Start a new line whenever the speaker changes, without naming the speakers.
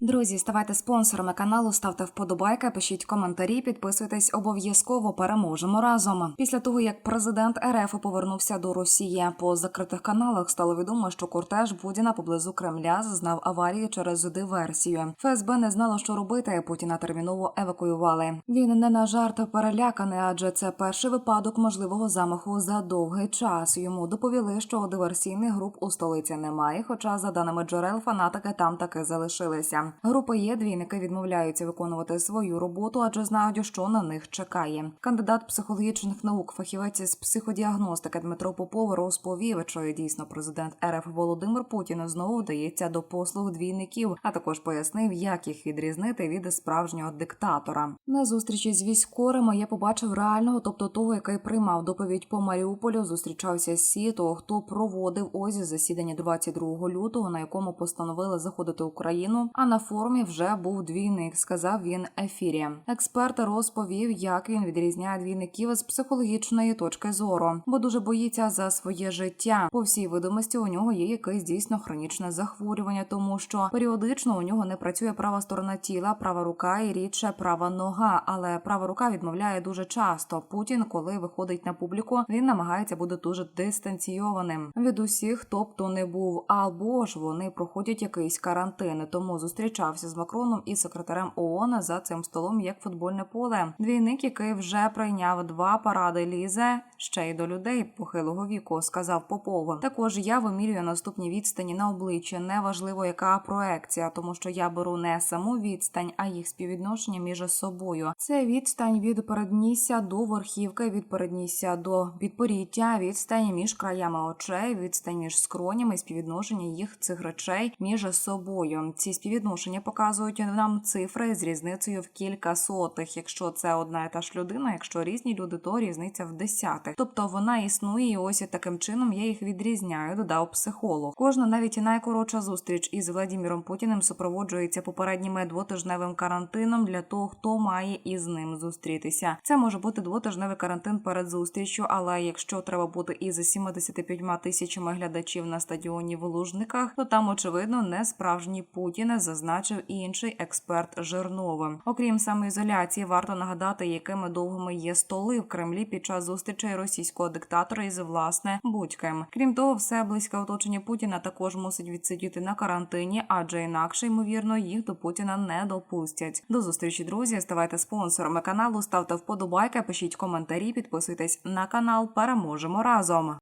Друзі, ставайте спонсорами каналу, ставте вподобайки, пишіть коментарі, підписуйтесь обов'язково. Переможемо разом. Після того як президент РФ повернувся до Росії по закритих каналах, стало відомо, що кортеж Путіна поблизу Кремля зазнав аварії через диверсію. ФСБ не знало, що робити. Путіна терміново евакуювали. Він не на жарт переляканий, адже це перший випадок можливого замаху за довгий час. Йому доповіли, що диверсійних груп у столиці немає. Хоча, за даними джерел, фанатики там таки залишилися. Групи є двійники відмовляються виконувати свою роботу, адже знають, що на них чекає. Кандидат психологічних наук, фахівець з психодіагностики Дмитро Попов розповів, що дійсно президент РФ Володимир Путін знову вдається до послуг двійників, а також пояснив, як їх відрізнити від справжнього диктатора. На зустрічі з військовими я побачив реального, тобто того, який приймав доповідь по Маріуполю, зустрічався з сі того, хто проводив ось засідання 22 лютого, на якому постановили заходити Україну. А на форумі вже був двійник, сказав він ефірі. Експерт розповів, як він відрізняє двійників з психологічної точки зору, бо дуже боїться за своє життя. По всій видимості, у нього є якесь дійсно хронічне захворювання, тому що періодично у нього не працює права сторона тіла, права рука і рідше права нога. Але права рука відмовляє дуже часто. Путін, коли виходить на публіку, він намагається бути дуже дистанційованим від усіх, тобто не був або ж вони проходять якийсь карантин. Тому зустрічався з Макроном і секретарем ООН за цим столом як футбольне поле. Двійник, який вже прийняв два паради, лізе ще й до людей похилого віку, сказав Попов. Також я вимірюю наступні відстані на обличчя. Неважливо, яка проекція, тому що я беру не саму відстань, а їх співвідношення між собою. Це відстань від переднісся до верхівки, від переднісся до підпоріття, відстань між краями очей, відстань між скронями, співвідношення їх цих речей між собою. Ці співвідношення показують нам цифри з різницею в кілька сотих. Якщо це одна і та ж людина, якщо різні люди, то різниця в десятих. Тобто вона існує, і ось і таким чином я їх відрізняю. Додав психолог. Кожна навіть найкоротша зустріч із Владіміром Путіним супроводжується попередніми двотижневим карантином для того, хто має із ним зустрітися. Це може бути двотижневий карантин перед зустрічю, але якщо треба бути із 75 тисячами глядачів на стадіоні в Лужниках, то там очевидно не справжній Путін, зазначив інший експерт Жирновим. Окрім самоізоляції, варто нагадати, якими довгими є столи в Кремлі під час зустрічей російського диктатора із власне будь-ким. Крім того, все близьке оточення Путіна також мусить відсидіти на карантині, адже інакше ймовірно їх до Путіна не допустять. До зустрічі, друзі. Ставайте спонсорами каналу, ставте вподобайки, пишіть коментарі, підписуйтесь на канал. Переможемо разом.